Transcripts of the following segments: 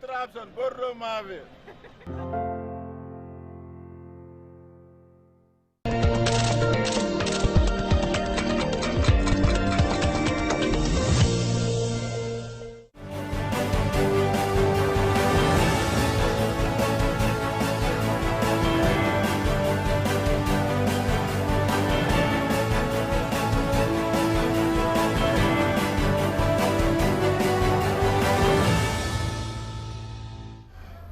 Trabzon, burru mavi.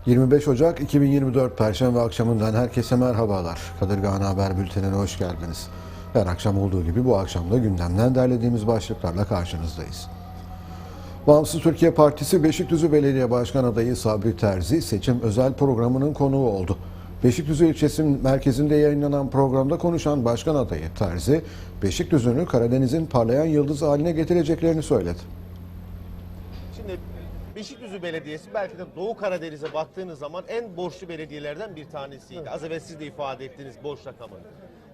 25 Ocak 2024 Perşembe akşamından herkese merhabalar. Kadırgan Haber Bülteni'ne hoş geldiniz. Her akşam olduğu gibi bu akşam da gündemden derlediğimiz başlıklarla karşınızdayız. Bağımsız Türkiye Partisi Beşikdüzü Belediye Başkan adayı Sabri Terzi seçim özel programının konuğu oldu. Beşikdüzü ilçesinin merkezinde yayınlanan programda konuşan başkan adayı Terzi, Beşikdüzü'nü Karadeniz'in parlayan yıldız haline getireceklerini söyledi. Şimdi Beşikdüzü Belediyesi belki de Doğu Karadeniz'e baktığınız zaman en borçlu belediyelerden bir tanesiydi. Az evvel siz de ifade ettiğiniz borç rakamını.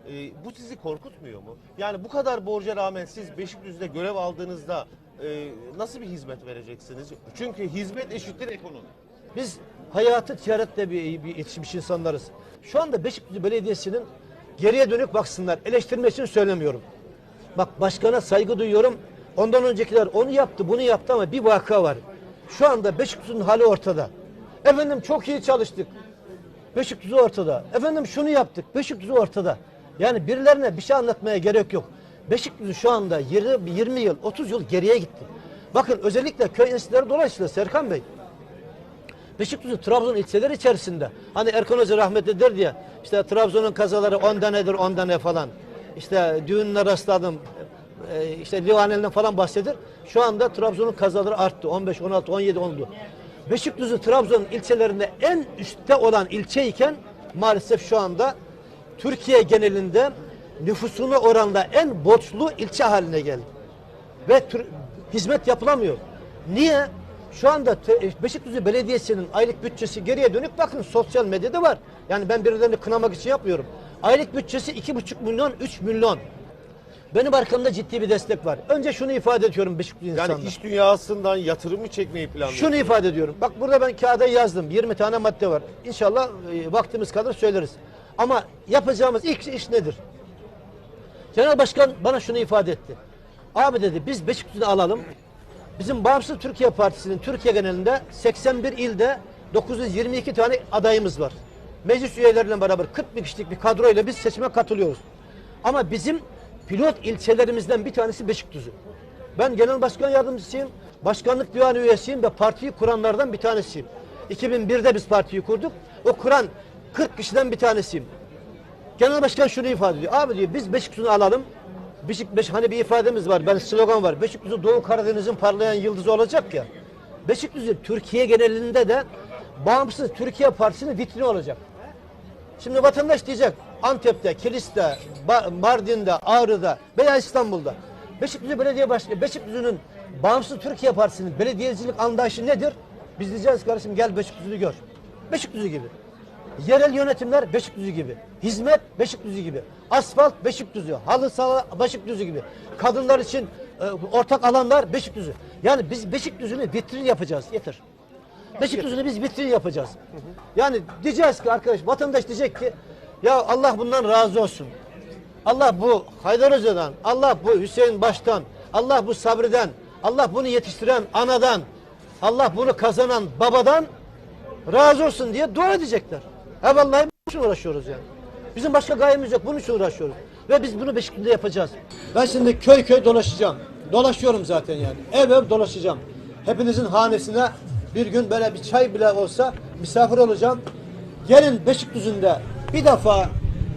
Ee, bu sizi korkutmuyor mu? Yani bu kadar borca rağmen siz Beşikdüzü'de görev aldığınızda e, nasıl bir hizmet vereceksiniz? Çünkü hizmet eşittir ekonomi. Biz hayatı ticaretle bir, bir yetişmiş insanlarız. Şu anda Beşiktaş Belediyesi'nin geriye dönük baksınlar. Eleştirmek için söylemiyorum. Bak başkana saygı duyuyorum. Ondan öncekiler onu yaptı, bunu yaptı ama bir vaka var. Şu anda Beşiktaş'ın hali ortada. Efendim çok iyi çalıştık. Beşiktaş ortada. Efendim şunu yaptık. Beşiktaş ortada. Yani birilerine bir şey anlatmaya gerek yok. Beşiktaş şu anda 20, 20 yıl, 30 yıl geriye gitti. Bakın özellikle köy enstitüleri dolayısıyla Serkan Bey, Beşiktaş'ın Trabzon ilçeleri içerisinde. Hani Erkan Hoca rahmetli der diye işte Trabzon'un kazaları 10 tanedir 10 tane falan. İşte düğününe rastladım. E, işte Livaneli'den falan bahseder. Şu anda Trabzon'un kazaları arttı. 15, 16, 17 oldu. Beşiktaş'ın Trabzon ilçelerinde en üstte olan ilçe iken maalesef şu anda Türkiye genelinde nüfusuna oranla en borçlu ilçe haline geldi ve hizmet yapılamıyor. Niye? Şu anda te- Beşiktaş Belediyesi'nin aylık bütçesi geriye dönük bakın sosyal medyada var. Yani ben birilerini kınamak için yapmıyorum. Aylık bütçesi iki buçuk milyon, üç milyon. Benim arkamda ciddi bir destek var. Önce şunu ifade ediyorum Beşiktaş Yani insanlara. iş dünyasından yatırımı çekmeyi planlıyorsunuz. Şunu ifade ediyorum. Bak burada ben kağıda yazdım. 20 tane madde var. İnşallah e, vaktimiz kadar söyleriz. Ama yapacağımız ilk iş nedir? Genel Başkan bana şunu ifade etti. Abi dedi biz Beşiktaş'ı alalım. Bizim Bağımsız Türkiye Partisi'nin Türkiye genelinde 81 ilde 922 tane adayımız var. Meclis üyeleriyle beraber 40 bin kişilik bir kadroyla biz seçime katılıyoruz. Ama bizim pilot ilçelerimizden bir tanesi Beşikdüzü. Ben genel başkan yardımcısıyım. Başkanlık divanı üyesiyim ve partiyi kuranlardan bir tanesiyim. 2001'de biz partiyi kurduk. O kuran 40 kişiden bir tanesiyim. Genel başkan şunu ifade ediyor. Abi diyor biz Beşiktaş'ı alalım. Beşik, Beş, hani bir ifademiz var. Ben slogan var. Beşiktaş'ı Doğu Karadeniz'in parlayan yıldızı olacak ya. Beşiktaş'ı Türkiye genelinde de bağımsız Türkiye Partisi'nin vitrini olacak. Şimdi vatandaş diyecek Antep'te, Kilis'te, Mardin'de, Ağrı'da veya İstanbul'da. Beşiktaş Belediye Başkanı, Beşiktaş'ın Bağımsız Türkiye Partisi'nin belediyecilik anlayışı nedir? Biz diyeceğiz kardeşim gel Beşiktaş'ı gör. Beşiktaş'ı gibi. Yerel yönetimler Beşikdüzü gibi. Hizmet Beşikdüzü gibi. Asfalt Beşikdüzü. Halı saha Beşikdüzü gibi. Kadınlar için e, ortak alanlar Beşikdüzü. Yani biz Beşikdüzü'nü vitrin yapacağız. Yeter. Beşikdüzü'nü biz vitrin yapacağız. Yani diyeceğiz ki arkadaş vatandaş diyecek ki ya Allah bundan razı olsun. Allah bu Haydar Hoca'dan, Allah bu Hüseyin Baş'tan, Allah bu Sabri'den, Allah bunu yetiştiren anadan, Allah bunu kazanan babadan razı olsun diye dua edecekler. Ha vallahi bunun için uğraşıyoruz yani. Bizim başka gayemiz yok. Bunun için uğraşıyoruz. Ve biz bunu Beşiktaş'ta yapacağız. Ben şimdi köy köy dolaşacağım. Dolaşıyorum zaten yani. Ev ev dolaşacağım. Hepinizin hanesine bir gün böyle bir çay bile olsa misafir olacağım. Gelin Beşikdüzü'nde bir defa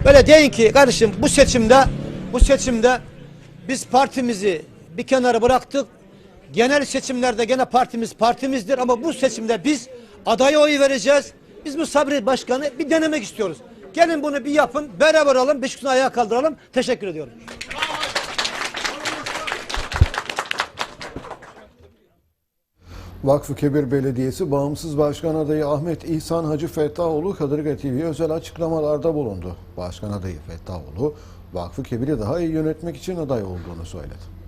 böyle deyin ki kardeşim bu seçimde bu seçimde biz partimizi bir kenara bıraktık. Genel seçimlerde gene partimiz partimizdir ama bu seçimde biz adaya oy vereceğiz. Biz bu Sabri Başkanı bir denemek istiyoruz. Gelin bunu bir yapın, beraber alalım, Beşiktaş'ı ayağa kaldıralım. Teşekkür ediyorum. Vakfı Kebir Belediyesi Bağımsız Başkan Adayı Ahmet İhsan Hacı Fettahoğlu Kadırga TV'ye özel açıklamalarda bulundu. Başkan adayı Fettahoğlu, Vakfı Kebir'i daha iyi yönetmek için aday olduğunu söyledi.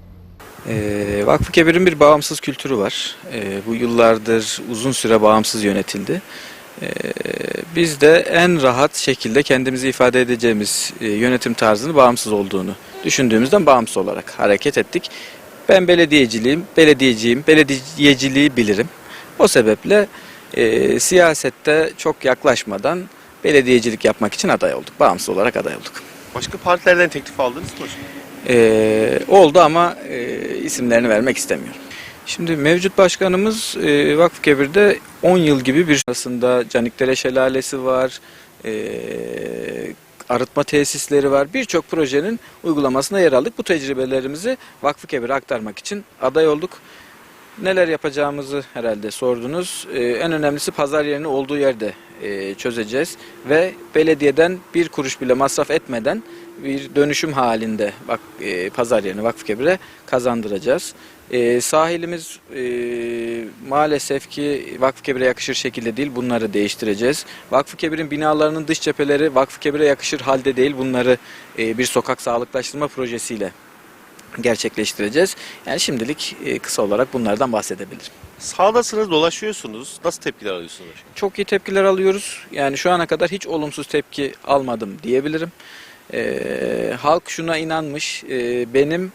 Ee, Vakfı Kebir'in bir bağımsız kültürü var. Ee, bu yıllardır uzun süre bağımsız yönetildi. Ee, biz de en rahat şekilde kendimizi ifade edeceğimiz e, yönetim tarzını bağımsız olduğunu düşündüğümüzden bağımsız olarak hareket ettik. Ben belediyeciliğim, belediyeciyim, belediyeciliği bilirim. O sebeple e, siyasette çok yaklaşmadan belediyecilik yapmak için aday olduk. Bağımsız olarak aday olduk. Başka partilerden teklif aldınız mı hocam? Ee, oldu ama e, isimlerini vermek istemiyorum. Şimdi mevcut başkanımız e, Vakfı Kebir'de 10 yıl gibi bir arasında Canikdere Şelalesi var, e, arıtma tesisleri var. Birçok projenin uygulamasına yer aldık. Bu tecrübelerimizi Vakfı Kebir'e aktarmak için aday olduk. Neler yapacağımızı herhalde sordunuz. Ee, en önemlisi pazar yerini olduğu yerde e, çözeceğiz ve belediyeden bir kuruş bile masraf etmeden bir dönüşüm halinde bak e, pazar yerini Vakfıkebir'e kazandıracağız. E, sahilimiz e, maalesef ki Vakfıkebir'e yakışır şekilde değil. Bunları değiştireceğiz. Vakfıkebir'in binalarının dış cepheleri Vakfıkebir'e yakışır halde değil. Bunları e, bir sokak sağlıklaştırma projesiyle gerçekleştireceğiz. Yani şimdilik e, kısa olarak bunlardan bahsedebilirim. Sağdasınız, dolaşıyorsunuz. Nasıl tepkiler alıyorsunuz? Çok iyi tepkiler alıyoruz. Yani şu ana kadar hiç olumsuz tepki almadım diyebilirim. Ee, halk şuna inanmış. Ee, benim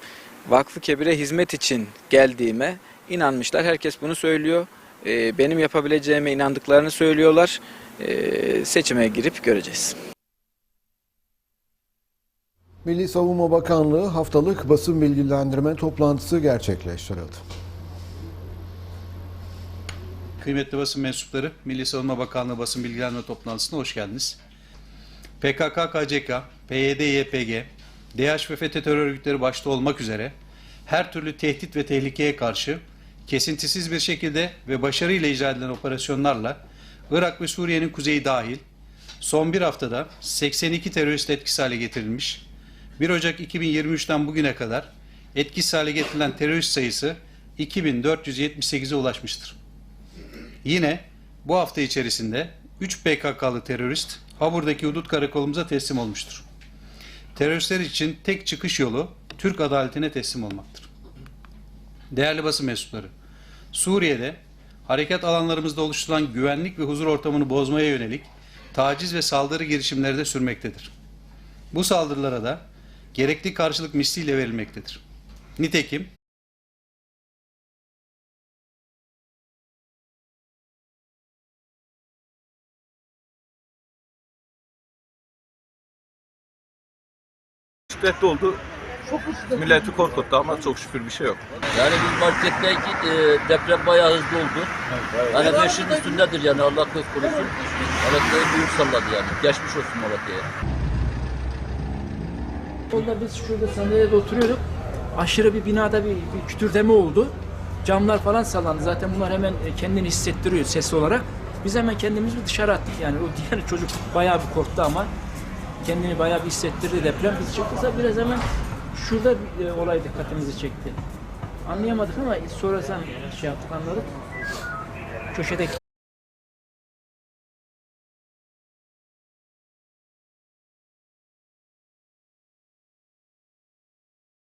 Vakfı Kebir'e hizmet için geldiğime inanmışlar. Herkes bunu söylüyor. Ee, benim yapabileceğime inandıklarını söylüyorlar. Ee, seçime girip göreceğiz. Milli Savunma Bakanlığı haftalık basın bilgilendirme toplantısı gerçekleştirildi. Kıymetli basın mensupları, Milli Savunma Bakanlığı basın bilgilendirme toplantısına hoş geldiniz. PKK, KCK, PYD, YPG, DH ve FETÖ terör örgütleri başta olmak üzere her türlü tehdit ve tehlikeye karşı kesintisiz bir şekilde ve başarıyla icra edilen operasyonlarla Irak ve Suriye'nin kuzeyi dahil son bir haftada 82 terörist etkisiz hale getirilmiş. 1 Ocak 2023'ten bugüne kadar etkisiz hale getirilen terörist sayısı 2478'e ulaşmıştır. Yine bu hafta içerisinde 3 PKK'lı terörist Habur'daki hudut karakolumuza teslim olmuştur. Teröristler için tek çıkış yolu Türk adaletine teslim olmaktır. Değerli basın mensupları, Suriye'de harekat alanlarımızda oluşturulan güvenlik ve huzur ortamını bozmaya yönelik taciz ve saldırı girişimleri de sürmektedir. Bu saldırılara da gerekli karşılık misliyle verilmektedir. Nitekim şiddetli oldu. Milleti korkuttu ama çok şükür bir şey yok. Yani biz marketteki e, deprem bayağı hızlı oldu. Yani beşin üstündedir yani Allah göz korusun. Malatya'yı büyük salladı yani. Geçmiş olsun Malatya'ya. Onda biz şurada sandalyede oturuyorduk. Aşırı bir binada bir, bir kütürdeme oldu. Camlar falan sallandı. Zaten bunlar hemen e, kendini hissettiriyor ses olarak. Biz hemen kendimizi dışarı attık. Yani o diğer çocuk bayağı bir korktu ama kendini bayağı bir hissettirdi deprem. Biz çıktıysa biraz hemen şurada bir, e, olay dikkatimizi çekti. Anlayamadık ama sonradan şey yaptık anladık. Köşedeki